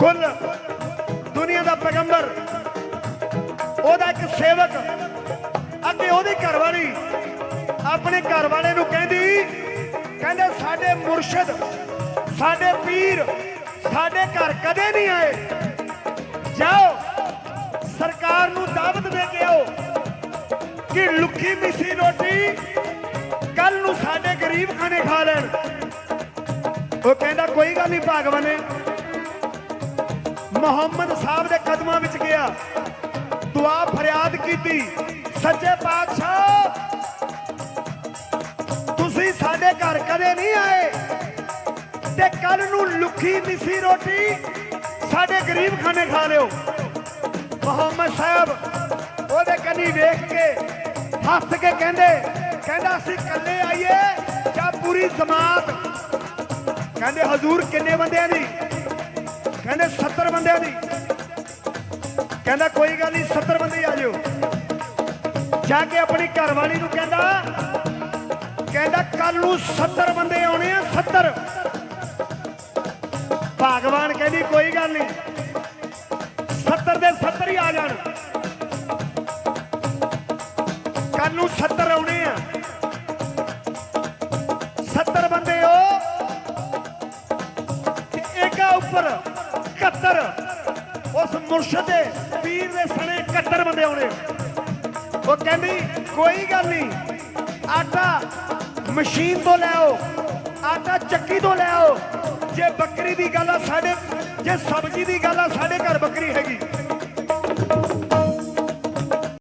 ਕੁੱਲ ਦੁਨੀਆ ਦਾ ਪੈਗੰਬਰ, ਉਹਦਾ ਇੱਕ ਸੇਵਕ, ਅੱਗੇ ਉਹਦੀ ਘਰਵਾਲੀ ਆਪਣੇ ਘਰ ਵਾਲੇ ਨੂੰ ਕਹਿੰਦੀ, ਕਹਿੰਦੇ ਸਾਡੇ ਮੁਰਸ਼ਿਦ, ਸਾਡੇ ਪੀਰ, ਸਾਡੇ ਘਰ ਕਦੇ ਨਹੀਂ ਆਏ। ਜਾਓ, ਸਰਕਾਰ ਨੂੰ ਦਾਵਤ ਦੇ ਕੇ ਆਓ ਕਿ ਲੁੱਕੀ ਮਿੱਸੀ ਰੋਟੀ ਕੱਲ ਨੂੰ ਸਾਡੇ ਗਰੀਬ ਖਾਣੇ ਖਾ ਲੈਣ। ਉਹ ਕਹਿੰਦਾ, ਕੋਈ ਗੱਲ ਨਹੀਂ, ਭਗਵਾਨੇ। ਮੁਹੰਮਦ ਸਾਹਿਬ ਦੇ ਕਦਮਾਂ ਵਿੱਚ ਗਿਆ। ਦੁਆ ਫਰਿਆਦ ਕੀਤੀ। ਸੱਚੇ ਪਾਤਸ਼ਾਹ, ਤੁਸੀਂ ਸਾਡੇ ਘਰ ਕਦੇ ਨਹੀਂ ਆਏ ਤੇ ਕੱਲ ਨੂੰ ਲੁੱਖੀ ਮਿੱਸੀ ਰੋਟੀ ਸਾਡੇ ਗਰੀਬ ਖਾਣੇ ਖਾ ਲਿਓ। ਮੁਹੰਮਦ ਸਾਹਿਬ ਉਹਦੇ ਕੰਨੀ ਵੇਖ ਕੇ ਹੱਸ ਕੇ ਕਹਿੰਦੇ, ਕਹਿੰਦਾ, ਅਸੀਂ ਇਕੱਲੇ ਆਈਏ ਜਾਂ ਪੂਰੀ ਜਮਾਤ? ਕਹਿੰਦੇ, ਹਜ਼ੂਰ ਕਿੰਨੇ ਬੰਦਿਆਂ ਦੀ? ਕਹਿੰਦੇ 70 ਬੰਦਿਆਂ ਦੀ। ਕਹਿੰਦਾ ਕੋਈ ਗੱਲ ਨਹੀਂ 70 ਬੰਦੇ ਆ ਜਾਓ। ਜਾ ਕੇ ਆਪਣੀ ਘਰਵਾਲੀ ਨੂੰ ਕਹਿੰਦਾ ਕਹਿੰਦਾ ਕੱਲ ਨੂੰ 70 ਬੰਦੇ ਆਉਣੇ ਆ 70 ਭਗਵਾਨ ਕਹਿੰਦੀ ਕੋਈ ਗੱਲ ਨਹੀਂ 70 ਦੇ 70 ਹੀ ਆ ਜਾਣ। ਕੱਲ ਨੂੰ 70 ਆਉਣੇ ਆ। 70 ਬੰਦੇ ਉਹ ਤੇ ਏਕਾ ਉੱਪਰ। 71 ਉਸ ਮੁਰਸ਼ਦ ਦੇ ਪੀਰ ਦੇ ਸਣੇ 71 ਬੰਦੇ ਆਉਣੇ। ਉਹ ਕਹਿੰਦੀ, ਕੋਈ ਗੱਲ ਨਹੀਂ, ਆਟਾ ਮਸ਼ੀਨ ਤੋਂ ਲੈ ਆਓ, ਆਟਾ ਚੱਕੀ ਤੋਂ ਲੈ ਆਓ। ਜੇ ਬੱਕਰੀ ਦੀ ਗੱਲ ਆ ਸਾਡੇ, ਜੇ ਸਬਜ਼ੀ ਦੀ ਗੱਲ ਆ, ਸਾਡੇ ਘਰ ਬੱਕਰੀ ਹੈਗੀ।